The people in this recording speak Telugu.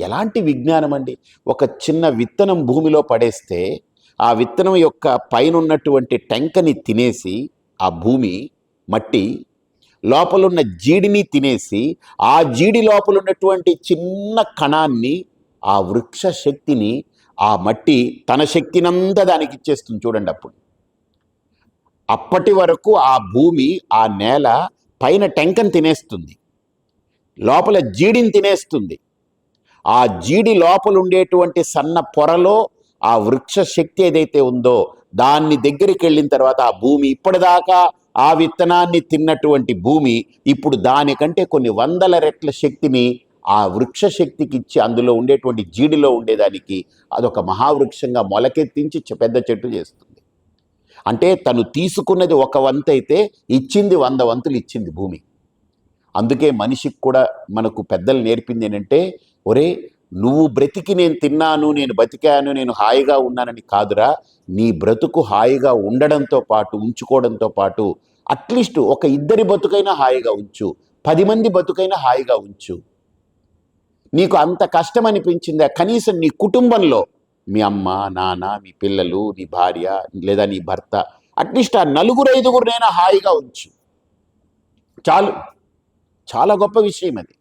ఎలాంటి విజ్ఞానం అండి? ఒక చిన్న విత్తనం భూమిలో పడేస్తే ఆ విత్తనం యొక్క పైన ఉన్నటువంటి టెంకని తినేసి ఆ భూమి మట్టి లోపలున్న జీడిని తినేసి ఆ జీడి లోపల ఉన్నటువంటి చిన్న కణాన్ని ఆ వృక్ష శక్తిని ఆ మట్టి తన శక్తినంతా దానికి ఇచ్చేస్తుంది చూడండి అప్పుడు. అప్పటి వరకు ఆ భూమి ఆ నేల పైన టెంకని తినేస్తుంది. లోపల జీడిని తినేస్తుంది. ఆ జీడి లోపల ఉండేటువంటి సన్న పొరలో ఆ వృక్ష శక్తి ఏదైతే ఉందో దాన్ని దగ్గరికి వెళ్ళిన తర్వాత ఆ భూమి ఇప్పటిదాకా ఆ విత్తనాన్ని తిన్నటువంటి భూమి ఇప్పుడు దానికంటే కొన్ని వందల రెట్ల శక్తిని ఆ వృక్ష శక్తికి ఇచ్చి అందులో ఉండేటువంటి జీడిలో ఉండేదానికి అదొక మహావృక్షంగా మొలకెత్తించి పెద్ద చెట్టు చేస్తుంది. అంటే తను తీసుకున్నది ఒక వంతు అయితే ఇచ్చింది వంద వంతులు ఇచ్చింది భూమి. అందుకే మనిషికి కూడా మనకు పెద్దలు నేర్పింది ఏంటంటే ఒరే నువ్వు బ్రతికి నేను తిన్నాను నేను బతికాను నేను హాయిగా ఉన్నానని కాదురా. నీ బ్రతుకు హాయిగా ఉండడంతో పాటు ఉంచుకోవడంతో పాటు అట్లీస్ట్ ఒక ఇద్దరి బతుకైనా హాయిగా ఉంచు. పది మంది బతుకైనా హాయిగా ఉంచు. నీకు అంత కష్టం అనిపించిందా కనీసం నీ కుటుంబంలో మీ అమ్మ నాన్న మీ పిల్లలు నీ భార్య లేదా నీ భర్త అట్లీస్ట్ ఆ నలుగురు ఐదుగురునైనా హాయిగా ఉంచు. చాలు. చాలా గొప్ప విషయం అది.